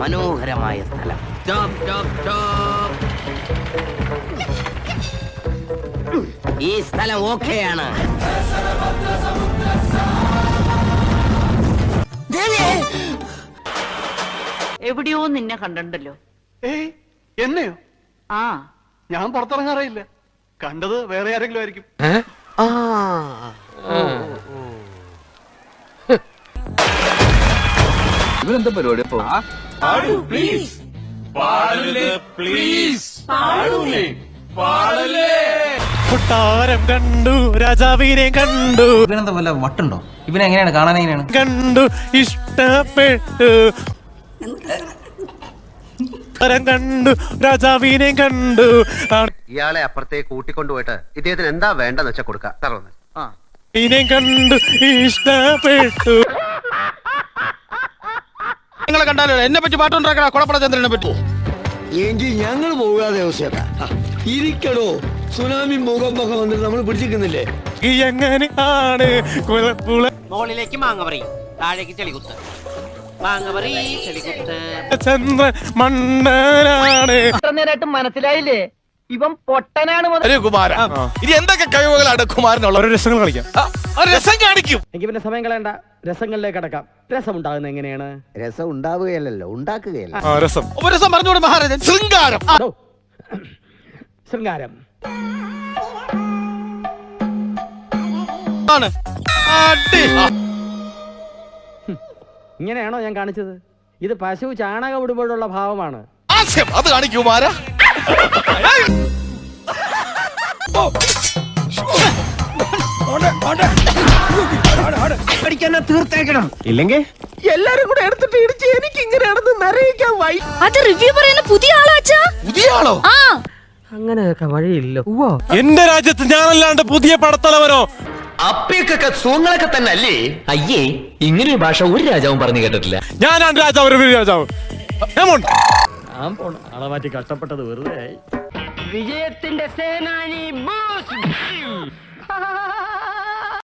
മനോഹരമായ സ്ഥലം. ഈ സ്ഥലം ഓക്കെയാണ്. എവിടെയോ നിന്നെ കണ്ടല്ലോ എന്നെയോ? ആ. ഞാൻ പുറത്തിറങ്ങാറില്ല കണ്ടത് വേറെ ആരെങ്കിലും ആയിരിക്കും. ഇവരെന്താ പരിപാടി? അപ്പൊ കൊട്ടാരം കണ്ടു രാജാവിനെ കണ്ടു. ഇവനെന്താ വല്ല വട്ടുണ്ടോ? ഇവനെങ്ങനെയാണ് കാണാൻ എങ്ങനെയാണ്? കണ്ടു ഇഷ്ടപ്പെട്ടു. കൊട്ടാരം കണ്ടു രാജാവിനെ കണ്ടു. ഇയാളെ അപ്പുറത്തേക്ക് കൂട്ടിക്കൊണ്ടുപോയിട്ട് ഇദ്ദേഹത്തിന് എന്താ വേണ്ടെന്ന് വെച്ചാൽ കൊടുക്കാം. തറവന്ന് ഇനെ കണ്ടു ഇഷ്ടപ്പെട്ടു. നിങ്ങളെ കണ്ടാലോ എന്നെ പറ്റി പാട്ടുണ്ടാക്കണ കൊളപ്പട ചന്ദ്രനെ പറ്റി. എങ്കിൽ ഞങ്ങൾ പോകാതെ അവസ്ഥ ഇരിക്കടോ. സുനാമി മുഖം വന്നിട്ട് നമ്മൾ പിടിച്ചിരിക്കുന്നില്ലേ? എങ്ങനെയാണ് മുകളിലേക്ക് മാങ്ങ പറയും താഴേക്ക് ചെളികുത്ത്. മാങ്ങ പറയും ചെളികുത്ത്. ചന്ദ്രൻ മണ്ണനാണ്. എത്ര നേരമായിട്ട് മനസ്സിലായില്ലേ? ഇവൻ പൊട്ടനാണ് മുതൽ ഒരു കുമാര ഇനി എന്തൊക്കെ കഴിവുകളാണ് കുമാരനുള്ള രസങ്ങൾ കളിക്കാം. ഒരു രസം കാണിക്കും. എനിക്ക് പിന്നെ സമയം കളയണ്ട. രസങ്ങളിലേക്ക് കടക്കാം രസം ഉണ്ടാകുന്നത് എങ്ങനെയാണ്? രസം ഉണ്ടാവുകയല്ലോ ഉണ്ടാക്കുകയല്ല. ആ രസം. ഒരു രസം പറഞ്ഞുകൂടെ മഹാരാജൻ? ശൃംഗാരം. ആ. ശൃംഗാരം. ആണ്. അടി. ഇങ്ങനെയാണോ ഞാൻ കാണിച്ചത്? ഇത് പശു ചാണക ഇടുമ്പോഴുള്ള ഭാവമാണ്. ഹാസ്യം അത് കാണിക്കൂ കുമാര. അത് റിവ്യൂ പറയുന്ന പുതിയ ആളാച്ചാ പുതിയ ആളോ? ആ. അങ്ങനെയൊക്കെ വഴിയില്ലോ. എന്റെ രാജ്യത്ത് ഞാനല്ലാണ്ട് പുതിയ പടത്തലവനോ? അപ്പേക്കൊക്കെ സൂങ്ങളൊക്കെ തന്നെ അല്ലേ? അയ്യേ ഇങ്ങനൊരു ഭാഷ ഒരു രാജാവും പറഞ്ഞു കേട്ടിട്ടില്ല. ഞാനാണ് രാജാവ് ഒരു രാജാവ്. ഞാൻ പോണം. ആളെ മാറ്റി കഷ്ടപ്പെട്ടത് വെറുതെ ആയി. വിജയത്തിന്റെ സേനാനി ബോസ്.